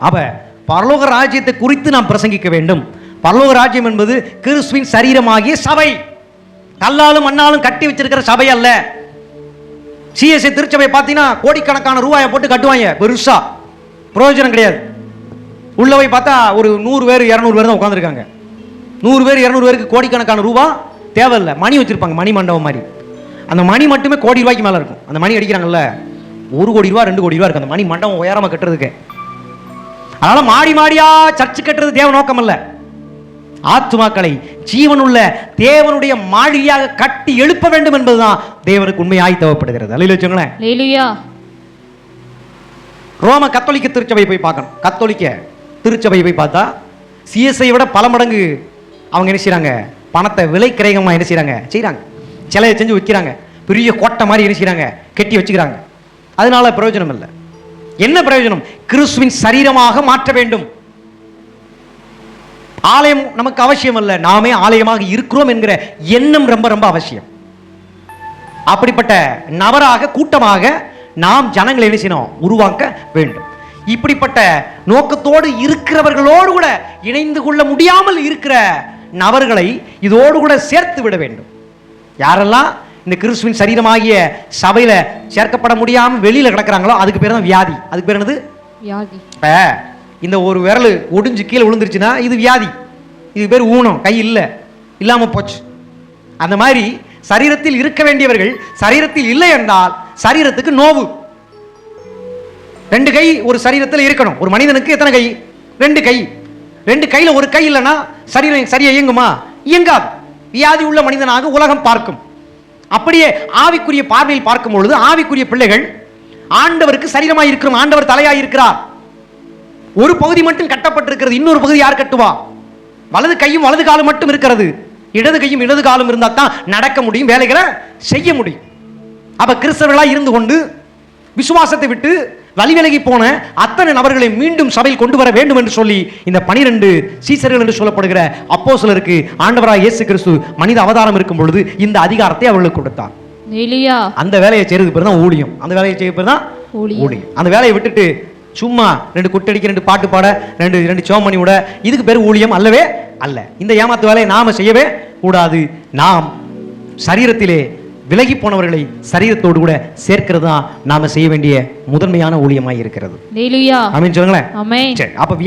அப்ப பரலோக ராஜ்யத்தை குறித்து நாம் பிரசங்கிக்க வேண்டும். பரலோக ராஜ்யம் என்பது கிறிஸ்துவின் சரீரமாகிய சபை. கல்லாலும் மண்ணாலும் கட்டி வச்சிருக்கிற சபை அல்ல. சிஎஸ்ஐ திருச்சபை பார்த்தீங்கன்னா கோடிக்கணக்கான ரூபாயை போட்டு கட்டுவாங்க பெருசா. பிரயோஜனம் கிடையாது. உள்ள போய் பார்த்தா ஒரு நூறு பேர் இரநூறு பேர் தான் உட்காந்துருக்காங்க நூறு பேர் இரநூறு பேருக்கு கோடிக்கணக்கான ரூபா தேவையில்லை. மணி வச்சிருப்பாங்க மணி மண்டபம் மாதிரி. அந்த மணி மட்டுமே கோடி ரூபாய்க்கு மேலே இருக்கும். அந்த மணி அடிக்கிறாங்கல்ல. ஒரு கோடி ரூபா ரெண்டு கோடி ரூபா இருக்கு. அந்த மணி மண்டபம் உயரமாக கட்டுறதுக்கு. அதனால மாடி மாடியா சர்ச்சு கட்டுறது தேவ நோக்கம் அல்ல ஆத்துமாக்களை ஜீவனுள்ள தேவனுடைய மாளிகையாக கட்டி எழுப்ப வேண்டும் என்பதுதான் தேவனுக்கு உண்மையாய் தேவைப்படுகிறது. அல்ல வச்சுங்களேன் ரோம கத்தோலிக்க திருச்சபை போய் பார்க்கணும். கத்தோலிக்க திருச்சபை போய் பார்த்தா சிஎஸ்ஐ விட பல மடங்கு அவங்க என்ன செய்றாங்க? பணத்தை விலை கிரயமாக என்ன செய்றாங்க? செய்கிறாங்க சிலையை செஞ்சு வைக்கிறாங்க. பெரிய கோட்டை மாதிரி என்ன செய்றாங்க? கட்டி வச்சுக்கிறாங்க. அதனால பிரயோஜனம் இல்லை என்ன பிரயோஜனம்? கிறிஸ்துவின் சரீரமாக மாற்ற வேண்டும். ஆலயம் நமக்கு அவசியம் அல்ல நாமே ஆலயமாக இருக்கிறோம் என்கிற எண்ணம் ரொம்ப ரொம்ப அவசியம். அப்படிப்பட்ட நபராக கூட்டமாக நாம் ஜனங்களை என்ன செய்யணும்? உருவாக்க வேண்டும். இப்படிப்பட்ட நோக்கத்தோடு இருக்கிறவர்களோடு கூட இணைந்து கொள்ள முடியாமல் இருக்கிற நபர்களை இதோடு கூட சேர்த்து விட வேண்டும். யாரெல்லாம் இந்த கிறிஸ்துவின் சரீரமாகிய சபையில சேர்க்கப்பட முடியாமல் வெளியில கிடக்குறாங்களோ அதுக்கு பேர் தான் வியாதி. அதுக்கு பேர் என்னது? வியாதி. இந்த ஒரு விரல் ஒடிஞ்சு கீழே விழுந்துருச்சுன்னா இது வியாதி. இது பேர் ஊனம். கை இல்லை. இல்லாம போச்சு. அந்த மாதிரி சரீரத்தில் இருக்க வேண்டியவர்கள் சரீரத்தில் இல்லை என்றால் சரீரத்துக்கு நோவு. ரெண்டு கை ஒரு சரீரத்தில் இருக்கணும். ஒரு மனிதனுக்கு எத்தனை கை? ரெண்டு கை. ரெண்டு கையில ஒரு கை இல்லைன்னா சரீரம் சரியா இயங்குமா? இயங்காது. வியாதி உள்ள மனிதனாக உலகம் பார்க்கும். அப்படியே ஆவிக்குரிய பார்வையில் பார்க்கும் பொழுது ஆவிக்குரிய பிள்ளைகள் ஆண்டவருக்கு சரீரமாய் இருக்கிறோம் ஆண்டவர் தலையாய் இருக்கிறார். ஒரு பகுதி மட்டும் கட்டப்பட்டிருக்கிறது இன்னொரு பகுதி யார் கட்டுவா? வலது கையும் வலது காலும் மட்டும் இருக்கிறது. இடது கையும் இடது காலும் இருந்தால் தான் நடக்க முடியும் வேலைகளை செய்ய முடியும். அப்ப கிறிஸ்தவர்களாக இருந்து கொண்டு விசுவாசத்தை விட்டு வழி விலகி போன அத்தனை நபர்களை மீண்டும் சபையில் கொண்டு வர வேண்டும் என்று சொல்லி இந்த பனிரெண்டு சீசர்கள் என்று சொல்லப்படுகிற அப்போஸ்தலருக்கு ஆண்டவராக இயேசு கிறிஸ்து மனித அவதாரம் இருக்கும் பொழுது இந்த அதிகாரத்தை அவர்களுக்கு கொடுத்தார். அந்த வேலையை செய்யறதுக்கு பேர் தான் ஊழியம். அந்த வேலையை செய்ய பேர் தான் ஊழியம். அந்த வேலையை விட்டுட்டு சும்மா ரெண்டு குட்டடிக்க ரெண்டு பாட்டு பாட ரெண்டு ரெண்டு சோம் பண்ணி விட இதுக்கு பேர் ஊழியம் அல்லவே அல்ல. இந்த ஏமாத்து வேலையை நாம செய்யவே கூடாது. நாம் சரீரத்திலே விலகி போனவர்களை சரீரத்தோடு கூட சேர்க்கிறது தான் நாம செய்ய வேண்டிய முதன்மையான ஊழியமாய் இருக்கிறது. சொல்லுங்களேன். அப்ப